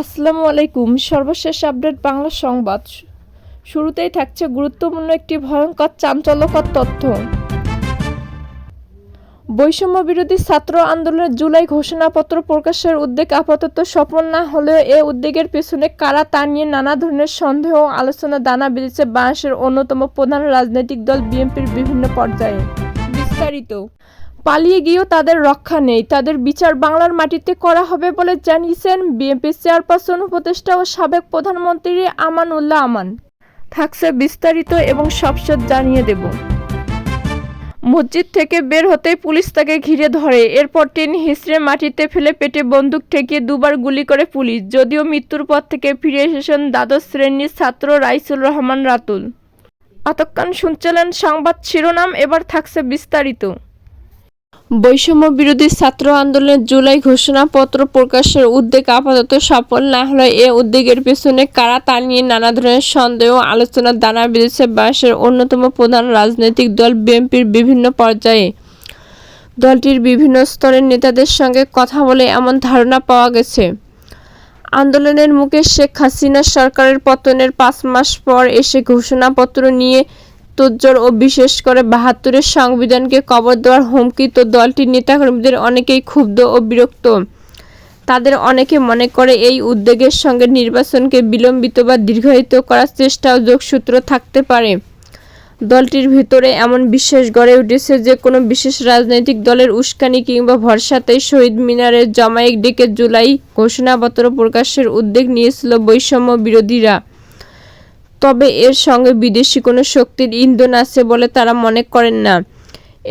আসসালামু আলাইকুম। সর্বশেষ আপডেট বাংলা সংবাদ। শুরুতেই থাকছে গুরুত্বপূর্ণ একটি ভয়ঙ্কর চাঞ্চল্যকর তথ্য। বৈষম্য বিরোধী ছাত্র আন্দোলনের জুলাই ঘোষণাপত্র প্রকাশের উদ্যোগ আপাতত সফল না হলেও এ উদ্যোগের পেছনে কারা তা নিয়ে নানা ধরনের সন্দেহ ও আলোচনা দানা বেঁধেছে বাংলাদেশের অন্যতম প্রধান রাজনৈতিক দল বিএনপির বিভিন্ন পর্যায়ে। বিস্তারিত। পালিয়ে গিয়েও তাদের রক্ষা নেই। তাদের বিচার বাংলার মাটিতে করা হবে বলে জানিয়েছেন বিএনপি চেয়ারপারসন, উপদেষ্টা ও সাবেক প্রধানমন্ত্রী আমানুল্লাহ আমান। থাকছে বিস্তারিত এবং সবসেট জানিয়ে দেব। মসজিদ থেকে বের হতেই পুলিশ তাকে ঘিরে ধরে। এরপর টেনে হিসড়ে মাটিতে ফেলে পেটে বন্দুক ঠেকিয়ে দুবার গুলি করে পুলিশ। যদিও মৃত্যুর পর থেকে ফিরে এসেছেন দ্বাদশ শ্রেণির ছাত্র রাইসুল রহমান রাতুল। এতক্ষণ শুনছিলেন সংবাদ শিরোনাম, এবার থাকছে বিস্তারিত। বৈষম্য বিরোধী ছাত্র আন্দোলনের জুলাই ঘোষণাপত্র প্রকাশের উদ্যোগ আপাতত সফল না হলে এ উদ্যোগের পেছনে কারা তা নিয়ে নানা ধরনের সন্দেহ আলোচনার দানা বেঁধেছে বাংলাদেশের অন্যতম প্রধান রাজনৈতিক দল বিএনপির বিভিন্ন পর্যায়ে। দলটির বিভিন্ন স্তরের নেতাদের সঙ্গে কথা বলে এমন ধারণা পাওয়া গেছে। আন্দোলনের মুখে শেখ হাসিনা সরকারের পতনের পাঁচ মাস পর এসে ঘোষণাপত্র নিয়ে তোজ্জোর ও বিশেষ করে বাহাত্তরের সংবিধানকে কবর দেওয়ার হুমকি তো দলটির নেতাকর্মীদের অনেকেই ক্ষুব্ধ ও বিরক্ত। তাদের অনেকে মনে করে এই উদ্যোগের সঙ্গে নির্বাচনকে বিলম্বিত বা দীর্ঘায়িত করার চেষ্টাও যোগসূত্র থাকতে পারে। দলটির ভিতরে এমন বিশ্বাস গড়ে উঠেছে যে কোনো বিশেষ রাজনৈতিক দলের উস্কানি কিংবা ভরসাতেই শহীদ মিনারের জমায়েত ডেকে জুলাই ঘোষণাপত্র প্রকাশের উদ্যোগ নিয়েছিল বৈষম্য বিরোধীরা তবে এর সঙ্গে বিদেশি কোনো শক্তির ইন্ধন আছে বলে তারা মনে করেন না।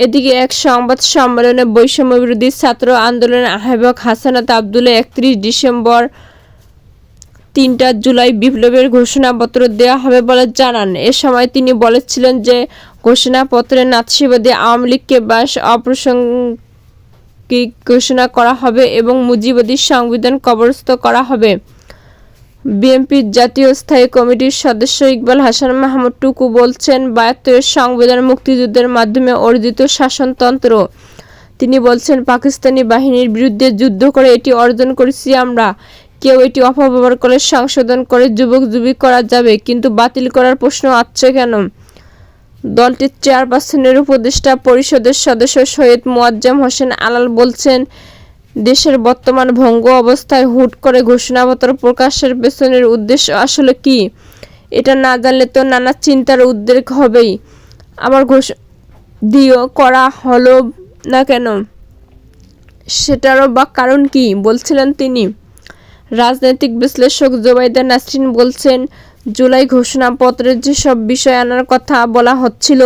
এদিকে এক সংবাদ সম্মেলনে বৈষম্য বিরোধী ছাত্র আন্দোলনের আহ্বায়ক হাসানাত আবদুল্লাহ একত্রিশ ডিসেম্বর তিনটা জুলাই বিপ্লবের ঘোষণাপত্র দেওয়া হবে বলে জানান। এ সময় তিনি বলেছিলেন যে ঘোষণাপত্রে নাৎসিবাদী আওয়ামী লীগকে বাস অপ্রাসঙ্গিক ঘোষণা করা হবে এবং মুজিবাদী সংবিধান কবরস্থ করা হবে। বিএনপির জাতীয় স্থায়ী কমিটির সদস্য ইকবাল হাসান মাহমুদ টুকু বলছেন, বায়াত্তরের সংবিধান মুক্তিযুদ্ধের মাধ্যমে অর্জিত শাসনতন্ত্র। তিনি বলছেন, পাকিস্তানি বাহিনীর বিরুদ্ধে যুদ্ধ করে এটি অর্জন করেছি আমরা। কেউ এটি অপব্যবহার করে সংশোধন করে যুবক যুবী করা যাবে, কিন্তু বাতিল করার প্রশ্ন আসছে কেন? দলটির চেয়ারপারসনের উপদেষ্টা পরিষদের সদস্য সৈয়দ মোয়াজ্জাম হোসেন আলাল বলছেন দেশের বর্তমান ভঙ্গ অবস্থায় হুট করে ঘোষণাপত্র প্রকাশের পেছনের উদ্দেশ্য আসলে কি? এটা না জানলে তো নানা চিন্তার উদ্রেক হবেই। আমার ঘোষ দিও, করা হলো না কেন? সেটারও বা কারণ কি? বলছিলেন তিনি। রাজনৈতিক বিশ্লেষক জোবাইদা নাসরিন বলছেন জুলাই ঘোষণাপত্রের যেসব বিষয় আনার কথা বলা হচ্ছিল,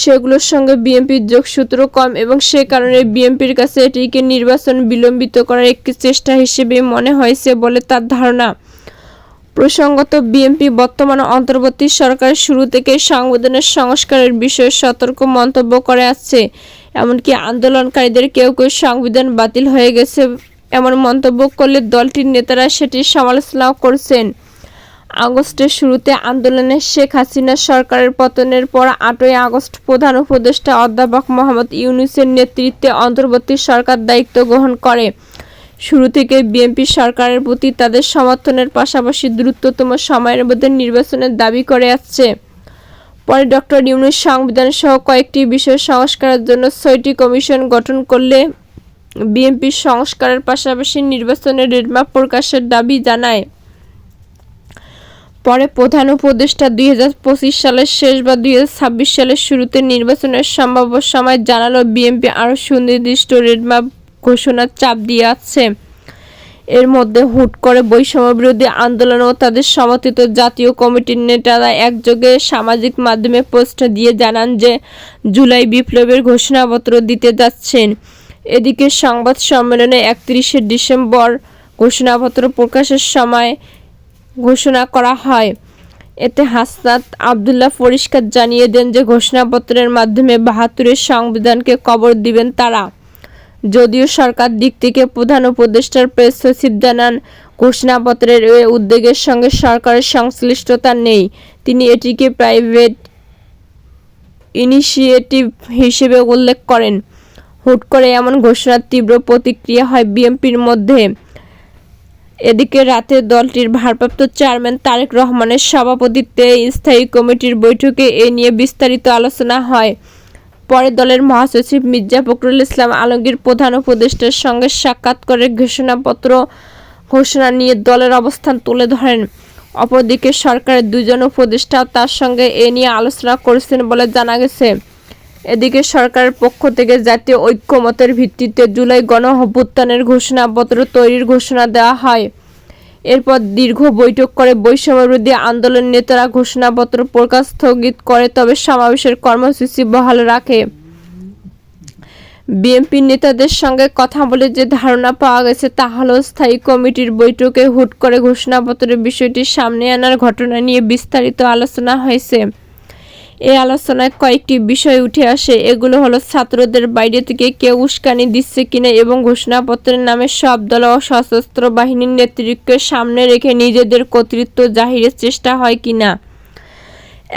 সেগুলোর সঙ্গে বিএনপির যোগসূত্র কম এবং সে কারণে বিএনপির কাছে এটিকে নির্বাচন বিলম্বিত করার একটি চেষ্টা হিসেবে মনে হয়েছে বলে তার ধারণা। প্রসঙ্গত, বিএনপি বর্তমান অন্তর্বর্তী সরকার শুরু থেকে সংবিধানের সংস্কারের বিষয়ে সতর্ক মন্তব্য করে আসছে। এমনকি আন্দোলনকারীদের কেউ কেউ সংবিধান বাতিল হয়ে গেছে এমন মন্তব্য করলে দলটির নেতারা সেটির সমালোচনাও করছেন। আগস্টের শুরুতে আন্দোলনে শেখ হাসিনা সরকারের পতনের পর আটই আগস্ট প্রধান উপদেষ্টা অধ্যাপক মোহাম্মদ ইউনুসের নেতৃত্বে অন্তর্বর্তী সরকার দায়িত্ব গ্রহণ করে। শুরু থেকে বিএনপি সরকারের প্রতি তাদের সমর্থনের পাশাপাশি দ্রুততম সময়ের মধ্যে নির্বাচনের দাবি করে আসছে। পরে ডক্টর ইউনুস সংবিধান সহ কয়েকটি বিষয় সংস্কারের জন্য ছয়টি কমিশন গঠন করলে বিএনপি সংস্কারের পাশাপাশি নির্বাচনের রেডম্যাপ প্রকাশের দাবি জানায়। পরে প্রধান উপদেষ্টা দুই হাজার পঁচিশ সালের শেষ বা দুই হাজার ছাব্বিশ সালের শুরুতে নির্বাচনের সম্ভাব্য সময় জানালো বিএনপি আরও সুনির্দিষ্ট রেডম্যাপ ঘোষণার চাপ দিয়ে আছে। এর মধ্যে হুট করে বৈষম্য বিরোধী আন্দোলন ও তাদের সমর্থিত জাতীয় কমিটির নেতারা একযোগে সামাজিক মাধ্যমে পোস্ট দিয়ে জানান যে জুলাই বিপ্লবের ঘোষণাপত্র দিতে যাচ্ছেন। এদিকে সংবাদ সম্মেলনে একত্রিশে ডিসেম্বর ঘোষণাপত্র প্রকাশের সময় ঘোষণা করা হয়। এতে হাসনাত আবদুল্লাহ পরিষ্কার জানিয়ে দেন যে ঘোষণাপত্রের মাধ্যমে বাহাত্তরের সংবিধানকে কবর দিবেন তারা। যদিও সরকার দিক থেকে প্রধান উপদেষ্টার প্রেস সচিব জানান, ঘোষণাপত্রের উদ্যোগের সঙ্গে সরকারের সংশ্লিষ্টতা নেই। তিনি এটিকে প্রাইভেট ইনিশিয়েটিভ হিসেবে উল্লেখ করেন। হুট করে এমন ঘোষণার তীব্র প্রতিক্রিয়া হয় বিএনপির মধ্যে। এদিকে রাতে দলটির ভারপ্রাপ্ত চেয়ারম্যান তারেক রহমানের সভাপতিত্বে স্থায়ী কমিটির বৈঠকে এ নিয়ে বিস্তারিত আলোচনা হয়। পরে দলের মহাসচিব মির্জা ফখরুল ইসলাম আলমগীর প্রধান উপদেষ্টার সঙ্গে সাক্ষাৎ করে ঘোষণাপত্র ঘোষণা নিয়ে দলের অবস্থান তুলে ধরেন। অপরদিকে সরকারের দুজন উপদেষ্টাও তার সঙ্গে এ নিয়ে আলোচনা করেছেন বলে জানা গেছে। এদিকে সরকারের পক্ষ থেকে জাতীয় ঐক্যমতের ভিত্তিতে জুলাই গণ অভ্যুত্থানের ঘোষণাপত্র তৈরির ঘোষণা দেওয়া হয়। এরপর দীর্ঘ বৈঠক করে বৈষম্যবিরোধী আন্দোলন নেতারা ঘোষণাপত্র প্রকাশ স্থগিত করে তবে সমাবেশের কর্মসূচি বহাল রাখে। বিএনপি নেতাদের সঙ্গে কথা বলে যে ধারণা পাওয়া গেছে তা হল স্থায়ী কমিটির বৈঠকে হুট করে ঘোষণাপত্রের বিষয়টি সামনে আনার ঘটনা নিয়ে বিস্তারিত আলোচনা হয়েছে। এই আলোচনায় কয়েকটি বিষয় উঠে আসে। এগুলো হলো, ছাত্রদের বাইরে থেকে কেউ উস্কানি দিচ্ছে কিনা এবং ঘোষণাপত্রের নামে সব দল ও সশস্ত্র বাহিনীর নেতৃত্বকে সামনে রেখে নিজেদের কর্তৃত্ব জাহিরের চেষ্টা হয় কিনা।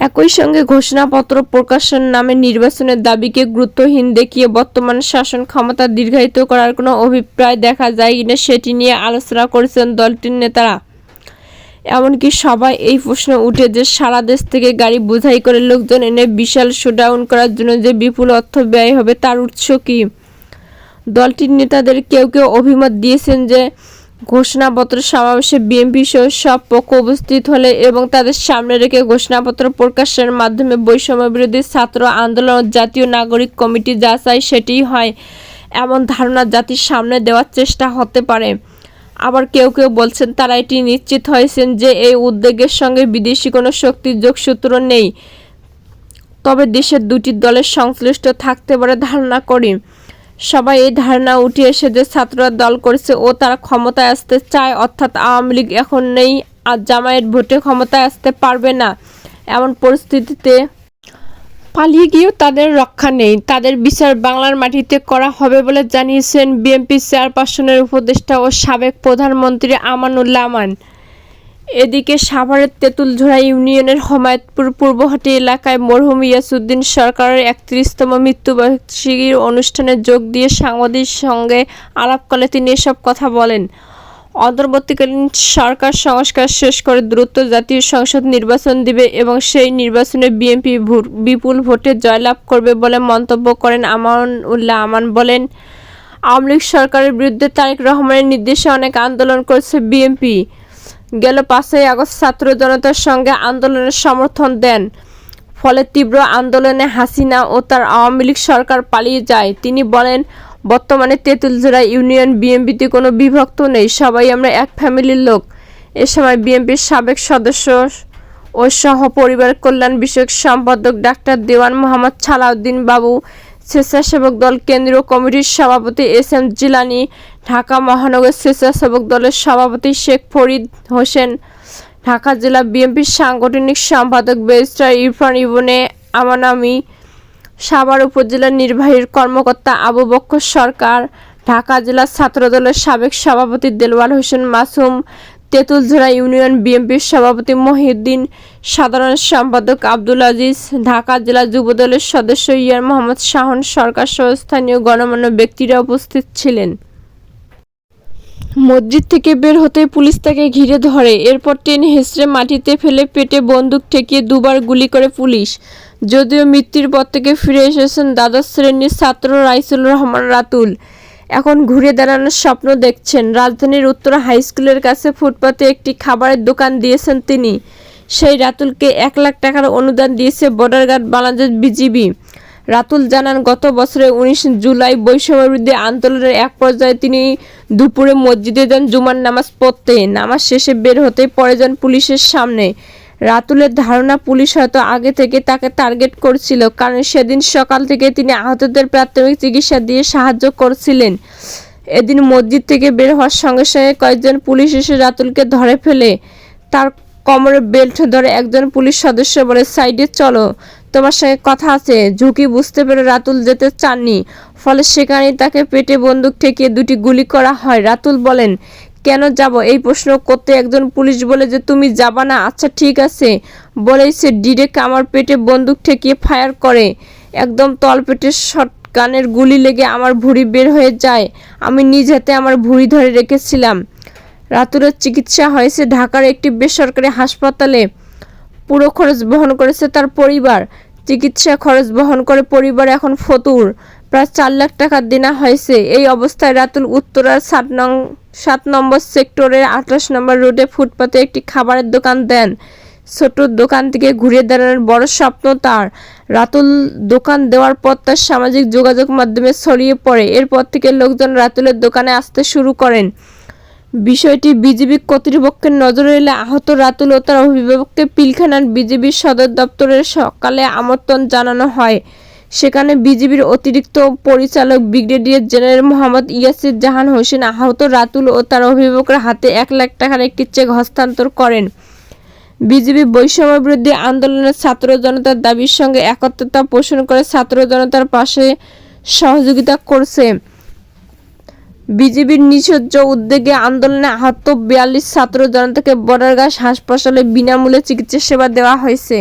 একই সঙ্গে ঘোষণাপত্র প্রকাশের নামে নির্বাচনের দাবিকে গুরুত্বহীন দেখিয়ে বর্তমান শাসন ক্ষমতা দীর্ঘায়িত করার কোনো অভিপ্রায় দেখা যায় কিনা সেটি নিয়ে আলোচনা করেছেন দলটির নেতারা। এমনকি সবাই এই প্রশ্ন উঠে যে সারা দেশ থেকে গাড়ি বোঝাই করে লোকজন এনে বিশাল শোডাউন করার জন্য যে বিপুল অর্থ ব্যয় হবে তার উৎস কী? দলটির নেতাদের কেউ কেউ অভিমত দিয়েছেন যে ঘোষণাপত্র সমাবেশে বিএনপি সহ সব পক্ষ উপস্থিত হলে এবং তাদের সামনে রেখে ঘোষণাপত্র প্রকাশের মাধ্যমে বৈষম্য বিরোধী ছাত্র আন্দোলন জাতীয় নাগরিক কমিটি যা চায় সেটিই হয়। এমন ধারণা জাতির সামনে দেওয়ার চেষ্টা হতে পারে। আবার কেউ কেউ বলছেন, তারা এটি নিশ্চিত হয়েছেন যে এই উদ্যোগের সঙ্গে বিদেশি কোনো শক্তির যোগসূত্র নেই। তবে দেশের দুটি দলের সংশ্লিষ্ট থাকতে পারে ধারণা করি। সবাই এই ধারণা উঠে এসে যে ছাত্ররা দল করেছে ও তারা ক্ষমতায় আসতে চায়, অর্থাৎ আওয়ামী লীগ এখন নেই আর জামায়াত ভোটে ক্ষমতায় আসতে পারবে না। এমন পরিস্থিতিতে পালিয়ে গিয়েও তাদের রক্ষা নেই। তাদের বিচার বাংলার মাটিতে করা হবে বলে জানিয়েছেন বিএনপি চেয়ারপারসনের উপদেষ্টা ও সাবেক প্রধানমন্ত্রী আমানুল্লাহ আমান। এদিকে সাভারের তেঁতুলঝোড়া ইউনিয়নের হমায়তপুর পূর্বহাটি এলাকায় মরহুম ইয়াসুদ্দিন সরকারের একত্রিশতম মৃত্যুবার্ষিকীর অনুষ্ঠানে যোগ দিয়ে সাংবাদিক সঙ্গে আলাপকালে তিনি এসব কথা বলেন। অন্তর্বর্তীকালীন সরকার সংস্কার শেষ করে দ্রুত জাতীয় সংসদ নির্বাচন দিবে এবং সেই নির্বাচনে বিএনপি বিপুল ভোটে জয়লাভ করবে বলে মন্তব্য করেন আমান উল্লাহ আমান বলেন, আওয়ামী লীগ সরকারের বিরুদ্ধে তারেক রহমানের নির্দেশে অনেক আন্দোলন করেছে বিএনপি। গেল পাঁচই আগস্ট ছাত্র জনতার সঙ্গে আন্দোলনের সমর্থন দেন। ফলে তীব্র আন্দোলনে হাসিনা ও তার আওয়ামী লীগ সরকার পালিয়ে যায়। তিনি বলেন বর্তমানে তেঁতুলজোড়া ইউনিয়ন বিএনপিতে কোনো বিভক্ত নেই, সবাই আমরা এক ফ্যামিলির লোক। এ সময় বিএনপির সাবেক সদস্য ও সহ পরিবার কল্যাণ বিষয়ক সম্পাদক ডাক্তার দেওয়ান মোহাম্মদ ছালাউদ্দিন বাবু, স্বেচ্ছাসেবক দল কেন্দ্রীয় কমিটির সভাপতি এস এম জিলানি, ঢাকা মহানগর স্বেচ্ছাসেবক দলের সভাপতি শেখ ফরিদ হোসেন, ঢাকা জেলা বিএনপির সাংগঠনিক সম্পাদক ব্যারিস্টার ইরফান ইবনে আমানামি সাভার উপজেলার নির্বাহীর কর্মকর্তা আবু বক্কর সরকার, ঢাকা জেলা ছাত্রদলের সাবেক সভাপতি দেলওয়ার হোসেন মাসুম, তেঁতুলঝোড়া ইউনিয়ন বিএনপির সভাপতি মহিউদ্দিন, সাধারণ সম্পাদক আব্দুল আজিজ, ঢাকা জেলা যুবদলের সদস্য ইয়ার মোহাম্মদ শাহন সরকার সহ স্থানীয় গণমান্য ব্যক্তিরা উপস্থিত ছিলেন। মসজিদ থেকে বের হতে পুলিশ তাকে ঘিরে ধরে। এরপর টেনে হেসড়ে মাটিতে ফেলে পেটে বন্দুক ঠেকিয়ে দুবার গুলি করে পুলিশ। যদিও মৃত্যুর পর থেকে ফিরে এসেছেন দ্বাদশ শ্রেণির ছাত্র রাইসুল রহমান রাতুল। এখন ঘুরে দাঁড়ানোর স্বপ্ন দেখছেন। রাজধানীর উত্তর হাই স্কুলের কাছে ফুটপাতে একটি খাবারের দোকান দিয়েছেন তিনি। সেই রাতুলকে এক লাখ টাকার অনুদান দিয়েছে border guard Bangladesh BGB. Ratul জানান, গত বছরের উনিশ জুলাই বৈষম্যবিরোধী আন্দোলনের এক পর্যায়ে তিনি দুপুরে মসজিদে যান জুমার নামাজ পড়তে। নামাজ শেষে বের হতে পড়ে যান পুলিশের সামনে। রাতুলের ধারণা, পুলিশ হয়তো আগে থেকে তাকে টার্গেট করছিল, কারণ সেদিন সকাল থেকে তিনি আহতদের প্রাথমিক চিকিৎসা দিয়ে সাহায্য করছিলেন। এদিন মসজিদ থেকে বের হওয়ার সঙ্গে সঙ্গে কয়েকজন পুলিশ এসে রাতুলকে ধরে ফেলে। তার কোমরে বেল্ট ধরে একজন পুলিশ সদস্য বলে, সাইডে চলো, তোমার সঙ্গে কথা আছে, ঝুঁকি বুঝতে পেরে রাতুল যেতে চাননি। ফলে সেখানেই তাকে পেটে বন্দুক ঠেকিয়ে দুটি গুলি করা হয়। রাতুল বলেন কেন যাব? এই প্রশ্ন করতে একজন পুলিশ বলে যে, তুমি যাবা না? আচ্ছা ঠিক আছে। বলেই সে ডিরেক্ট আমার পেটে বন্দুক ঠেকিয়ে ফায়ার করে। একদম তলপেটে শট গানের গুলি লেগে আমার ভুঁড়ি বের হয়ে যায়। আমি নিজ হাতে আমার ভুঁড়ি ধরে রেখেছিলাম। রাতুলের চিকিৎসা হয়েছে ঢাকার একটি বেসরকারি হাসপাতালে। পুরো খরচ বহন করেছে তার পরিবার। চিকিৎসা খরচ বহন করে পরিবার এখন ফতুর। প্রায় চার লাখ টাকা দেনা হয়েছে। এই অবস্থায় রাতুল উত্তরার সাত নং সাত নম্বর সেক্টরের আঠাশ নম্বর রোডে ফুটপাতে একটি খাবারের দোকান দেন। ছোট দোকান থেকে ঘুরে দাঁড়ানোর বড় স্বপ্ন তার। রাতুল দোকান দেওয়ার পর তার সামাজিক যোগাযোগ মাধ্যমে ছড়িয়ে পড়ে। এরপর থেকে লোকজন রাতুলের দোকানে আসতে শুরু করেন। বিষয়টি বিজিবি কর্তৃপক্ষের নজরে এলে আহত রাতুল ও তার অভিভাবককে পিলখানার বিজিবির সদর দপ্তরের সকালে আমন্ত্রণ জানানো হয়। সেখানে বিজিবির অতিরিক্ত পরিচালক ব্রিগেডিয়ার জেনারেল মোহাম্মদ ইয়াসির জাহান হোসেন আহত রাতুল ও তার অভিভাবকের হাতে এক লাখ টাকার একটি চেক হস্তান্তর করেন। বিজেপি বৈষম্য বিরোধী আন্দোলনের ছাত্র জনতার দাবির সঙ্গে একত্রতা পোষণ করে ছাত্র জনতার পাশে সহযোগিতা করছে। বিজেপির নিষজ্জ উদ্যোগে আন্দোলনে আহত বিয়াল্লিশ ছাত্র জনতাকে বর্ডারগাছ হাসপাতালে বিনামূল্যে চিকিৎসা সেবা দেওয়া হয়েছে।